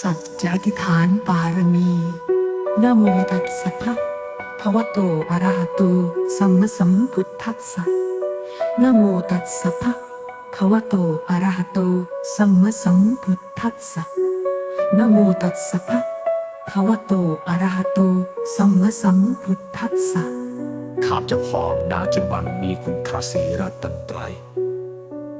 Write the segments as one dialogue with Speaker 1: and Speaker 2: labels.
Speaker 1: สัจจะอธิษฐานบารมีนโมตัสสะภะวะโตอะระหะโตสัมมาสัมพุทธัสสะนโมตัสสะภะคะวะโตอะระหะโตสัมมาสัมพุทธัสสะนโมตัสสะภะคะวะโตอะระหะโตสัมมาสัมพุทธัสสะ
Speaker 2: ข้าจะพร้อมนาจะบังมีคุณพระศรีรัตนตรัย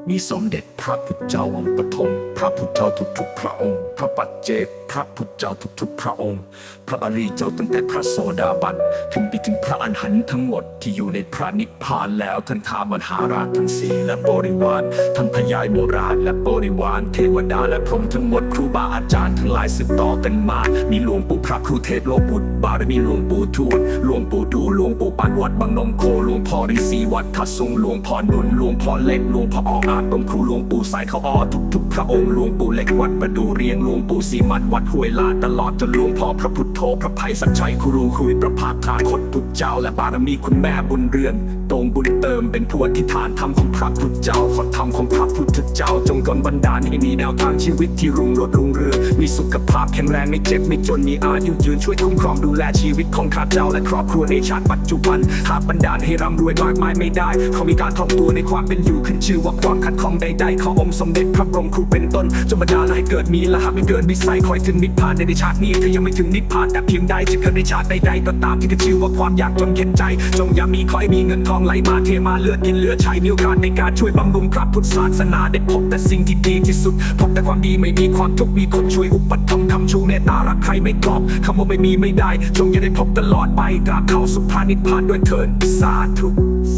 Speaker 2: มีสมเด็จพระพุทธเจ้าองค์ปฐมพระพุทธเจ้าทุกๆพระองค์ พระปัจเจก ระพุทธเจ้าทุกๆพระองค์ พระอริยเจ้าตั้งแต่พระโสดาบันถึงไปถึงพระอรหันต์ทั้งหมดที่อยู่ในพระนิพพานแล้วทั้งทามหาราชทั้งสีและบริวารทั้งพญายโมราชและบริวารเทวดาและพรหมทั้งหมดครูบาอาจารย์ทั้งหลายสืบต่อกันมา มีหลวงปู่พระครูเทพโลบุตรบารมีหลวงปู่ทูลหลวงปู่ดูหลวงปู่ปานวัดบางนมโคหลวงพ่อฤาษีวัดทัดสุงหลวงพ่อนุนหลวงพ่อเล็กหลวงพ่อออกอาจต้มครูหลวงปู่สายเขาอ้อทุกๆพระองค์หลวงปู่เล็กวัดประดูเรียงหลวงปู่สีมันวัดห้วยลาดตลอดจนหลวงพ่อพระพุทธโธพระภัยสัจชัยครูคุยประภาคาคดพุทธเจ้า และบารมีคุณแม่บุญเรือนตรงบุญเติมเป็นผู้อธิษฐานธรรมของพระพุทธเจ้าขอธรรมของพระพุทธเจ้า จงดลบันดาลให้มีแนวทางชีวิตที่รุ่งโรจน์รุ่งเรืองมีสุขภาพแข็งแรงไม่เจ็บไม่จนมีอายุยืนช่วยคุ้มครองดูแลชีวิตของข้าเจ้า และครอบครัวในชาติปัจจุบันหากบันดาลให้ร่ำรวยมากมายไม่ได้ เขามีการท่องตัวในความเป็นอยู่ขึ้นชื่อว่าความขัดข้องใดๆเขาอมสมเด็จพระบรมครูเป็นต้นจงบันดาลให้เกิดมีและหากไม่เกิดวิสัยคอยถึงนิพพานในในชาตินี้เธอยังไม่ถึงนิพพานแต่เพียงใดจะเกิดในชาติใดๆก็ตามที่ขึ้นชื่อว่าความอยากจนเข็นใจ จงอย่ามีขอให้มีเงินทองไหลมาเทมาเลือดกินเลือดใช้มีโอกาสในการช่วยบำรุงพระพุทธศาสนาได้พบแต่สิ่งที่ดีที่สุดพบแต่ความดีไม่มีความทุกข์มีคนช่วยอุปัฏฐมคำชูเนตตารักใครไม่กรอบคำว่าไม่มีไม่ได้ จงอย่าได้พบตลอดไปกราบเข้าสุภานิพพานด้วยเถิดสาธุ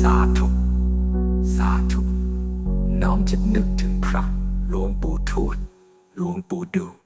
Speaker 2: สาธุสาธุน้อมจะนึกถึงพระหลวงปู่ทวดหลวงปู่ดู